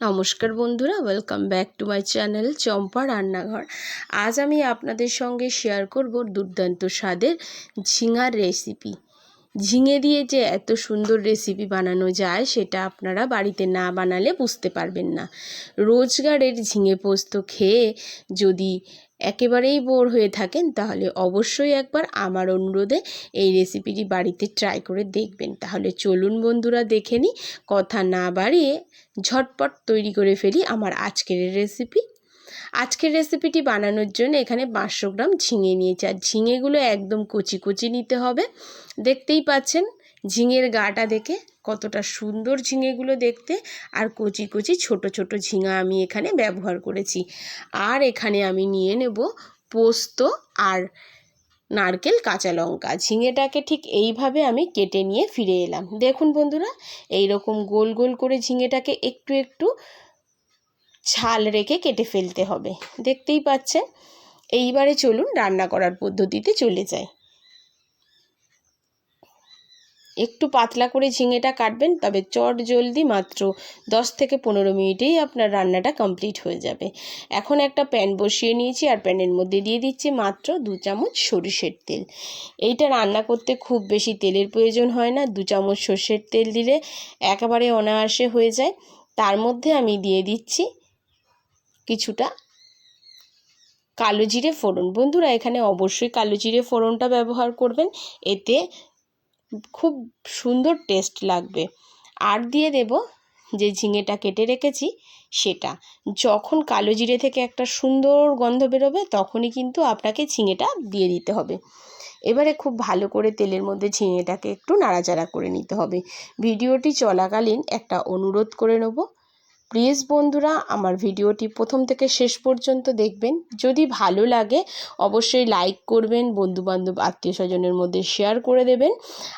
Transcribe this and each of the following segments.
নমস্কার বন্ধুরা welcome back to my channel Champa Rannaghar. আজ আমি আপনাদের সঙ্গে শেয়ার করব দুর্দান্ত স্বাদের ঝিঙার রেসিপি ঝিঙে দিয়ে যে এত সুন্দর রেসিপি বানানো যায়, সেটা আপনারা বাড়িতে না বানালে বুঝতে পারবেন না। রোজগারের ঝিঙে পোস্ত খেয়ে যদি একেবারেই বোর হয়ে থাকেন, তাহলে অবশ্যই একবার আমার অনুরোধে এই রেসিপিটি বাড়িতে ট্রাই করে দেখবেন। তাহলে চলুন বন্ধুরা, দেখে নিই। কথা না বাড়িয়ে ঝটপট তৈরি করে ফেলি আমার আজকের রেসিপি আজকের রেসিপিটি বানানোর জন্য এখানে পাঁচশো গ্রাম ঝিঙে নিয়েছি। আর ঝিঙেগুলো একদম কচি কচি নিতে হবে। দেখতেই পাচ্ছেন, ঝিঙের গাটা দেখে কতটা সুন্দর ঝিঙেগুলো দেখতে। আর কচি কচি ছোট ছোট ঝিঙা আমি এখানে ব্যবহার করেছি। আর এখানে আমি নিয়ে নেব পোস্ত আর নারকেল কাঁচা লঙ্কা। ঝিঙেটাকে ঠিক এইভাবে আমি কেটে নিয়ে ফিরে এলাম। দেখুন বন্ধুরা এই রকম গোল গোল করে ঝিঙেটাকে একটু একটু ছাল রেখে কেটে ফেলতে হবে। দেখতেই পাচ্ছেন, এইবারে চলুন রান্না করার পদ্ধতিতে চলে যায় একটু পাতলা করে ঝিঙেটা কাটবেন, তবে চট জলদি মাত্র দশ থেকে পনেরো মিনিটেই আপনার রান্নাটা কমপ্লিট হয়ে যাবে। এখন একটা প্যান বসিয়ে নিয়েছি, আর প্যানের মধ্যে দিয়ে দিচ্ছি মাত্র দু চামচ সরিষের তেল। এইটা রান্না করতে খুব বেশি তেলের প্রয়োজন হয় না, দু চামচ সর্ষের তেল দিলে একেবারে অনায়াসে হয়ে যায়। তার মধ্যে আমি দিয়ে দিচ্ছি কিছুটা কালো জিরে ফোড়ন। বন্ধুরা, এখানে অবশ্যই কালো জিরে ফোড়নটা ব্যবহার করবেন। এতে খুব সুন্দর টেস্ট লাগবে। আর দিয়ে দেব যে ঝিঙেটা কেটে রেখেছি, সেটা। যখন কালো জিরে থেকে একটা সুন্দর গন্ধ বেরোবে, তখনই কিন্তু আপনাকে ঝিঙেটা দিয়ে দিতে হবে। এবারে খুব ভালো করে তেলের মধ্যে ঝিঙেটাকে একটু নাড়াচাড়া করে নিতে হবে। ভিডিওটি চলাকালীন একটা অনুরোধ করে নেব। প্লিজ বন্ধুরা, আমার ভিডিওটি প্রথম থেকে শেষ পর্যন্ত দেখবেন। যদি ভালো লাগে, অবশ্যই লাইক করবেন, বন্ধুবান্ধব আত্মীয় স্বজনের মধ্যে শেয়ার করে দেবেন।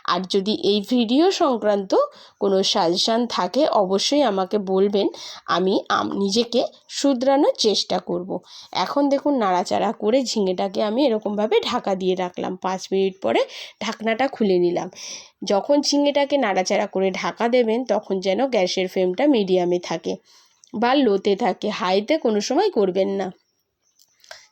আর যদি এই ভিডিও সংক্রান্ত কোনো সাজেশান থাকে, অবশ্যই আমাকে বলবেন। আমি, নিজেকে শুধরানোর চেষ্টা করব। এখন দেখুন নাড়াচাড়া করে ঝিঙেটাকে আমি এরকমভাবে ঢাকা দিয়ে রাখলাম। পাঁচ মিনিট পরে ঢাকনাটা খুলে নিলাম। যখন ঝিঙেটাকে নাড়াচাড়া করে ঢাকা দেবেন, তখন যেন গ্যাসের ফ্লেমটা মিডিয়ামে থাকে বা লোতে থাকে। হাইতে কোনো সময় করবেন না।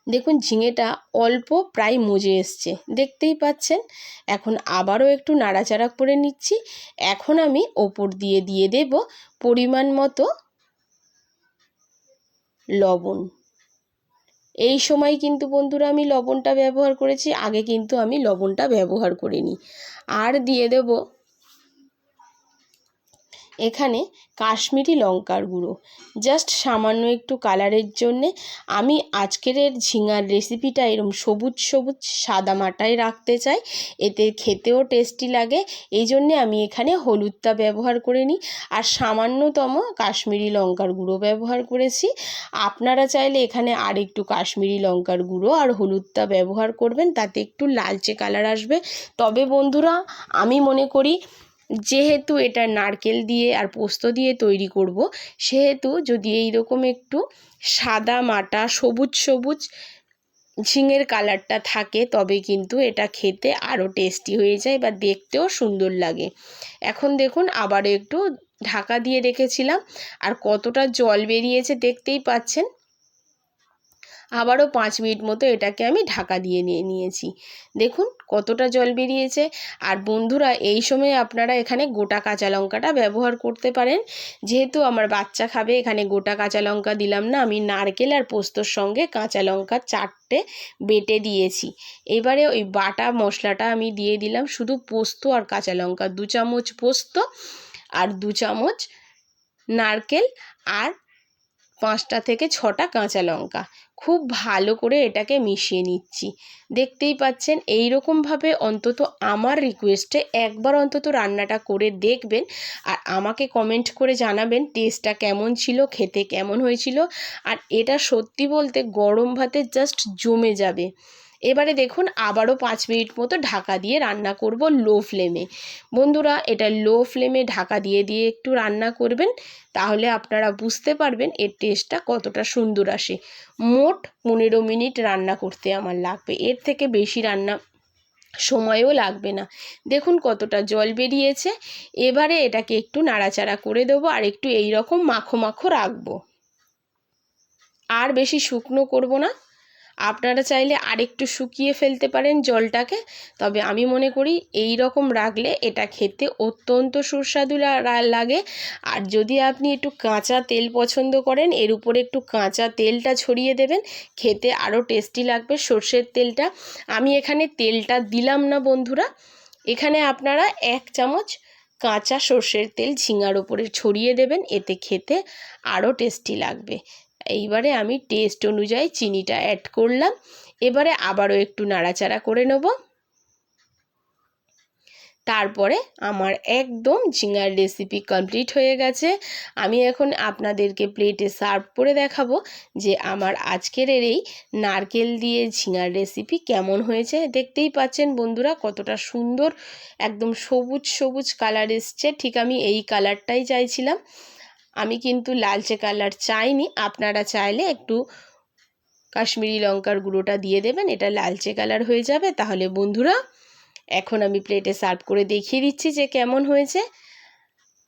দেখুন, ঝিঙেটা অল্প প্রায় মজে এসছে। দেখতেই পাচ্ছেন? এখন আবারও একটু নাড়াচাড়া করে নিচ্ছি। এখন আমি ওপর দিয়ে দিয়ে দেব পরিমাণ মতো লবণ। এই সময় কিন্তু বন্ধুরা আমি লবণটা ব্যবহার করেছি, আগে কিন্তু আমি লবণটা ব্যবহার করিনি। আর দিয়ে দেব এখানে কাশ্মীরি লঙ্কার গুঁড়ো। জাস্ট সামান্য একটু কালারের জন্যে আমি আজকের ঝিঙার রেসিপিটা এরম সবুজ সবুজ সাদা মাটায় রাখতে চাই। এতে খেতেও টেস্টি লাগে। এই জন্যে আমি এখানে হলুদটা ব্যবহার করে নিই। আর সামান্যতম কাশ্মীরি লঙ্কার গুঁড়ো ব্যবহার করেছি। আপনারা চাইলে এখানে আর একটু কাশ্মীরি লঙ্কার গুঁড়ো আর হলুদটা ব্যবহার করবেন। তাতে একটু লালচে কালার আসবে। তবে বন্ধুরা, আমি মনে করি যেহেতু এটা নারকেল দিয়ে আর পোস্ত দিয়ে তৈরি করব, সেহেতু যদি এই রকম একটু সাদা মাটা, সবুজ সবুজ ঝিঙের কালারটা থাকে, তবে কিন্তু এটা খেতে আরও টেস্টি হয়ে যায় বা দেখতেও সুন্দর লাগে। এখন দেখুন আবারও একটু ঢাকা দিয়ে রেখেছিলাম, আর কতটা জল বেরিয়েছে দেখতেই পাচ্ছেন। আবারও পাঁচ মিনিট মতো এটাকে আমি ঢাকা দিয়ে নিয়ে নিয়েছি। দেখুন কতটা জল বেরিয়েছে। আর বন্ধুরা, এই সময় আপনারা এখানে গোটা কাঁচা লঙ্কাটা ব্যবহার করতে পারেন। যেহেতু আমার বাচ্চা খাবে, এখানে গোটা কাঁচা লঙ্কা দিলাম না, আমি নারকেল আর পোস্তর সঙ্গে কাঁচা লঙ্কা চারটে বেটে দিয়েছি। এবারে ওই বাটা মশলাটা আমি দিয়ে দিলাম, শুধু পোস্ত আর কাঁচা লঙ্কা। দু চামচ পোস্ত আর দু চামচ নারকেল আর পাঁচটা থেকে ছটা কাঁচা লঙ্কা। খুব ভালো করে এটাকে মিশিয়ে নিচ্ছি। দেখতেই পাচ্ছেন এই রকমভাবে অন্তত আমার রিকোয়েস্টে একবার অন্তত রান্নাটা করে দেখবেন আর আমাকে কমেন্ট করে জানাবেন টেস্টটা কেমন ছিল, খেতে কেমন হয়েছিল। আর এটা সত্যি বলতে গরম ভাতে জাস্ট জমে যাবে। এবারে দেখুন আবারও পাঁচ মিনিট মতো ঢাকা দিয়ে রান্না করব লো ফ্লেমে। বন্ধুরা, এটা লো ফ্লেমে ঢাকা দিয়ে দিয়ে একটু রান্না করবেন, তাহলে আপনারা বুঝতে পারবেন এর টেস্টটা কতটা সুন্দর আসে। মোট পনেরো মিনিট রান্না করতে আমার লাগবে। এর থেকে বেশি রান্না সময়ও লাগবে না। দেখুন কতটা জল বেরিয়েছে। এবারে এটাকে একটু নাড়াচাড়া করে দেবো আর একটু এই রকম মাখো মাখো রাখব। আর বেশি শুকনো করব না। আপনারা চাইলে আরেকটু শুকিয়ে ফেলতে পারেন জলটাকে, তবে আমি মনে করি এই রকম রাখলে এটা খেতে অত্যন্ত সুস্বাদু লাগে। আর যদি আপনি একটু কাঁচা তেল পছন্দ করেন, এর উপরে একটু কাঁচা তেলটা ছড়িয়ে দেবেন, খেতে আরও টেস্টি লাগবে সর্ষের তেলটা। আমি এখানে তেলটা দিলাম না বন্ধুরা। এখানে আপনারা এক চামচ কাঁচা সর্ষের তেল ঝিঙার ওপরে ছড়িয়ে দেবেন, এতে খেতে আরও টেস্টি লাগবে। এইবারে আমি টেস্ট অনুযায়ী চিনিটা অ্যাড করলাম। এবারে আবারও একটু নাড়াচাড়া করে নেব। তারপরে আমার একদম ঝিঙার রেসিপি কমপ্লিট হয়ে গেছে। আমি এখন আপনাদেরকে প্লেটে সার্ভ করে দেখাবো যে আমার আজকের এই নারকেল দিয়ে ঝিঙার রেসিপি কেমন হয়েছে। দেখতেই পাচ্ছেন বন্ধুরা কতটা সুন্দর, একদম সবুজ সবুজ কালার এসছে। ঠিক আমি এই কালারটাই চাইছিলাম। আমি কিন্তু লালচে কালার চাইনি। আপনারা চাইলে একটু কাশ্মীরি লঙ্কার গুঁড়োটা দিয়ে দেবেন, এটা লালচে কালার হয়ে যাবে। তাহলে বন্ধুরা, এখন আমি প্লেটে সার্ভ করে দেখিয়ে দিচ্ছি যে কেমন হয়েছে।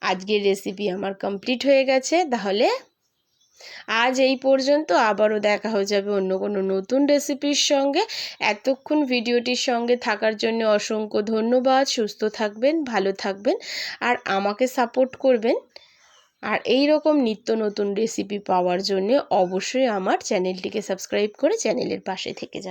আজকের রেসিপি আমার কমপ্লিট হয়ে গেছে। তাহলে আজ এই পর্যন্ত আবারও দেখা হয়ে যাবে অন্য কোনো নতুন রেসিপির সঙ্গে। এতক্ষণ ভিডিওটির সঙ্গে থাকার জন্য অসংখ্য ধন্যবাদ। সুস্থ থাকবেন, ভালো থাকবেন, আর আমাকে সাপোর্ট করবেন। আর এই রকম নিত্য নতুন রেসিপি পাওয়ার জন্য অবশ্যই আমার চ্যানেলটিকে সাবস্ক্রাইব করে চ্যানেলের পাশে থেকে যান।